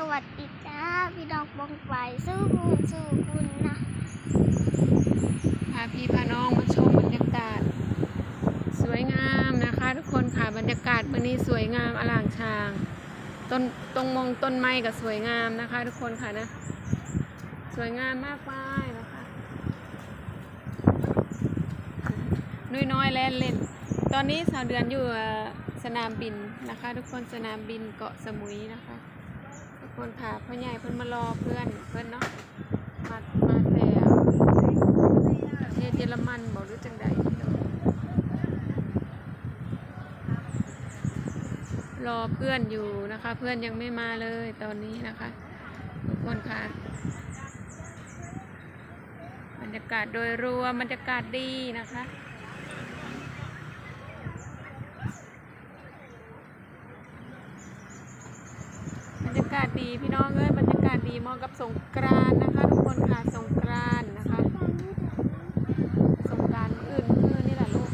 สวัสดีจ้าพี่ดอกบองไปสู้คุณสู้คุณนะพาพี่พาน้องมาชมบรรยากาศ สวยงามนะคะ ทุกคนค่ะบรรยากาศวันนี้สวยงามอลางชางต้นตรงมองต้นไม้ก็สวยงามนะคะ ทุกคนค่ะนะ สวยงามมากมายนะคะนุ้ยน้อยแล่นเล่น ตอนนี้สาวเดือนอยู่สนามบินนะคะ ทุกคนสนามบินเกาะสมุยนะคะ คนค่ะพ่อใหญ่เพิ่นมารอเพื่อนเพื่อนเนาะมามาแต่ประเทศเยอรมันบอกรู้จังใดรอเพื่อนอยู่นะคะ เพื่อนยังไม่มาเลยตอนนี้นะคะ ทุกคนค่ะบรรยากาศโดยรวมบรรยากาศดีนะคะ บ รรยากาศดีพี่น้องเอ้ยบรรยากาศดีเหมาะกับสงกรานนะคะทุกคนค่ะสงกรานนะคะสงกรารอื่นคือนี่แหละลูก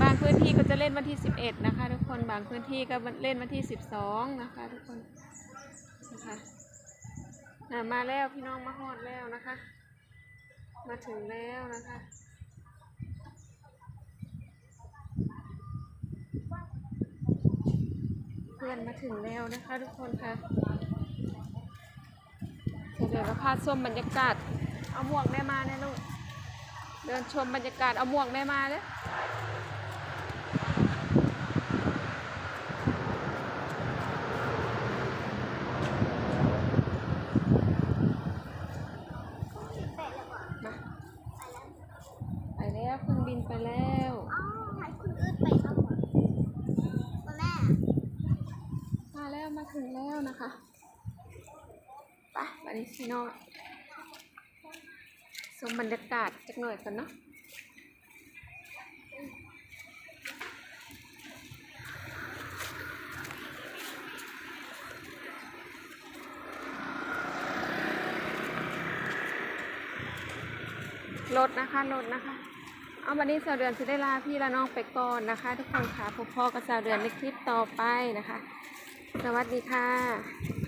บางพื้นที่ก็จะเล่นวันที่ 11 นะคะ ทุกคนบางพื้นที่ก็เล่นวันที่ 12 นะคะ ทุกคนนะคะน่ะมาแล้วพี่น้องมาฮอดแล้วนะคะ มาถึงแล้วนะคะ พื่อนมาถึงแล้วนะคะทุกคนค่ะเดี๋ยวเราพาชมบรรยากาศ เอาหมวกแม่มาเนี่ยลูกเดินชมบรรยากาศเอาหมวกแม่มาเลยมาไปแล้วเครื่องบินไปแล้ว อ๋อให้คุณอืดไปครับคุณแม่ มาแล้วมา ถึงแล้วนะคะไปไปดิพี่น้องชมบรรยากาศจักหน่อยกันเนาะรถนะคะรถนะคะ เอาวันนี้สาวเดือนจะได้ลาพี่และน้องไปก่อนนะคะ ทุกคนค่ะพบพ่อกับสาวเดือนในคลิปต่อไปนะคะ สวัสดีค่ะ